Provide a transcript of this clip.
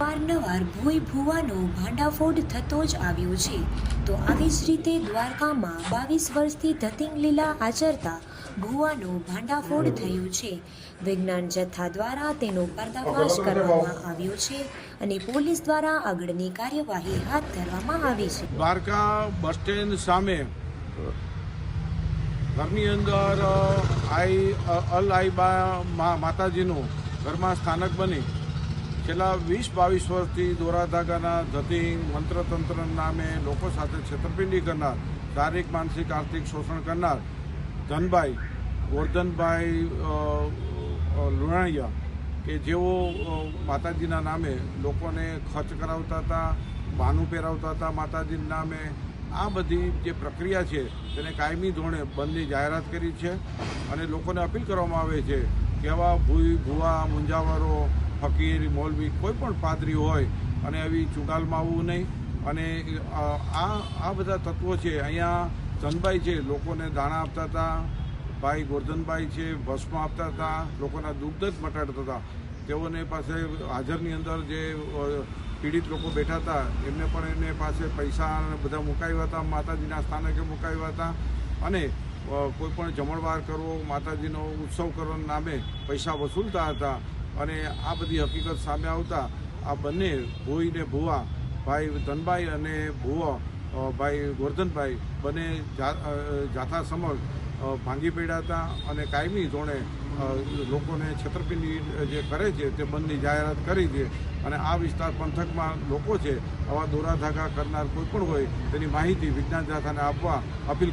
વારંવાર ભૂય ભૂવાનો ભાંડાફોડ થતો જ આવ્યો છે. તો આવી જ રીતે દ્વારકામાં બાવીસ વર્ષથી ધતિંગ લીલા આચરતા ભૂવાનો ભાંડાફોડ થયો છે. વિજ્ઞાન જથ્થા દ્વારા તેનો પર્દાફાશ કરવામાં આવ્યો છે અને પોલીસ દ્વારા આગળની કાર્યવાહી હાથ ધરવામાં આવી છે. દ્વારકા બસ સ્ટેન્ડ સામે ઘરની અંદર આઈ અલ આઈ બા માતાજીનું ઘરમાં સ્થાનક બની. છેલ્લા વીસ બાવીસ વર્ષથી દોરાધાગાના ધતિંગ મંત્રતંત્ર નામે લોકો સાથે છેતરપિંડી કરનાર, શારીરિક, માનસિક, આર્થિક શોષણ કરનાર ધનભાઈ, ગોરધનભાઈ લુણાણિયા કે જેઓ માતાજીના નામે લોકોને ખર્ચ કરાવતા હતા, બાનું પહેરાવતા હતા માતાજીના નામે, આ બધી જે પ્રક્રિયા છે તેને કાયમી ધોરણે બંધની જાહેરાત કરી છે અને લોકોને અપીલ કરવામાં આવે છે કે આવા ભૂઈ, ભૂવા મુંજાવરો ફકીર, મૌલવી કોઈ પણ પાદરી હોય અને આવી ચુંગાલમાં આવવું નહીં. અને આ આ બધા તત્વો છે, અહીંયા ચંદભાઈ છે, લોકોને દાણા આપતા હતા, ભાઈ ગોરધનભાઈ છે, ભસ્મ આપતા હતા, લોકોના દુઃખ જ મટાડતા હતા. તેઓને પાસે હાજરની અંદર જે પીડિત લોકો બેઠા હતા, એમને પણ એમને પાસે પૈસા બધા મુકાવ્યા હતા, માતાજીના સ્થાનકે મુકાવ્યા હતા. અને કોઈ પણ જમણવાર કરવો, માતાજીનો ઉત્સવ કરવાના નામે પૈસા વસૂલતા હતા. અને આ બધી હકીકત સામે આવતા આ બંને ભોઈ ને ભુવા, ભાઈ ધનભાઈ અને ભુવો ભાઈ ગોરધનભાઈ બંને જાથા સમક્ષ ભાંગી પડ્યા હતા અને કાયમી ધોરણે લોકોને છેતરપિંડી જે કરે છે તે બંધની જાહેરાત કરી છે. અને આ વિસ્તાર પંથકમાં લોકો છે આવા દોરા ધાગા કરનાર કોઈ પણ હોય તેની માહિતી વિજ્ઞાન જાથાને આપવા અપીલ